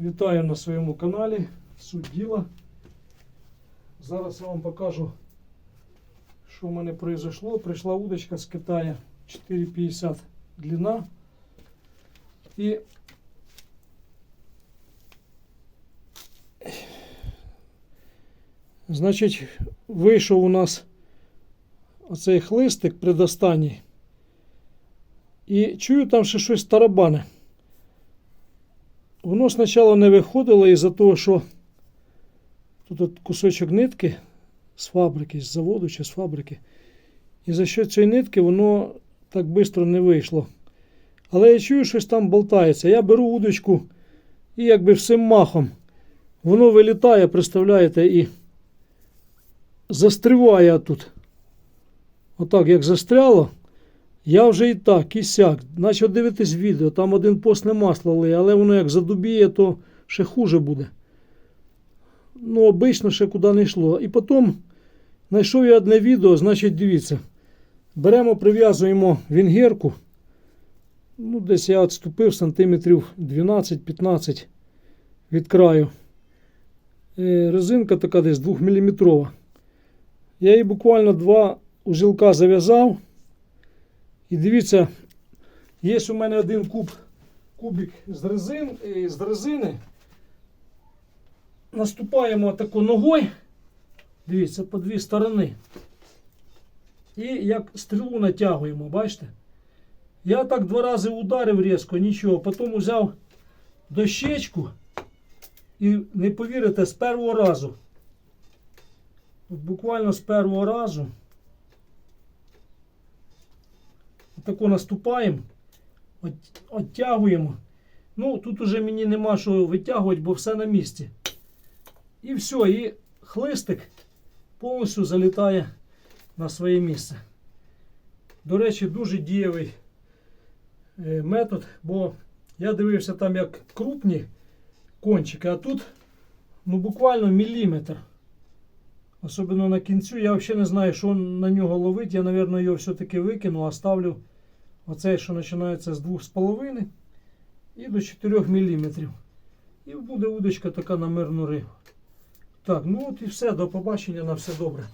Вітаю на своєму каналі. Суть діла. Зараз я вам покажу, що в мене произошло. Прийшла удочка з Китаю 4,50 длина. І Значить, вийшов у нас оцей хлистик предостанній. І чую там ще щось тарабане. Воно спочатку не виходило із-за того, що тут от кусочок нитки з фабрики, з заводу чи з фабрики. І за що цієї нитки воно так швидко не вийшло. Але я чую, щось там болтається. Я беру удочку і якби всім махом. Воно вилітає, представляєте, і застріває тут. Отак, як застряло, я вже і так, і сяк. Почав дивитись відео, там один постне масло лиє, але воно як задубіє, то ще хуже буде. Ну, обично ще куди не йшло. І потім знайшов я одне відео, значить, дивіться. Беремо, прив'язуємо вінгерку. Ну, десь я відступив сантиметрів 12-15 від краю. Е, Резинка така десь 2 мм. Я її буквально два узілка зав'язав. І дивіться, є у мене один куб, кубик з, резин, е, з резини. Наступаємо тако ногою. Дивіться, по дві сторони. І як стрілу натягуємо, бачите? Я так два рази ударив різко, нічого. Потім взяв дощечку і не повірите, з першого разу. От буквально з першого разу. Тако наступаємо, от, оттягуємо. Ну, тут уже мені нема що витягувати, бо все на місці. І все, і хлистик повністю залітає на своє місце. До речі, дуже дієвий е, метод, бо я дивився там як крупні кончики, а тут ну, буквально міліметр. Особливо на кінцю. Я взагалі не знаю, що на нього ловити. Я, мабуть, його все-таки викину, а ставлю оцей, що починається з 2,5 і до 4 мм. І буде удочка така на мирну рибу. Так, ну от і все. До побачення на все добре.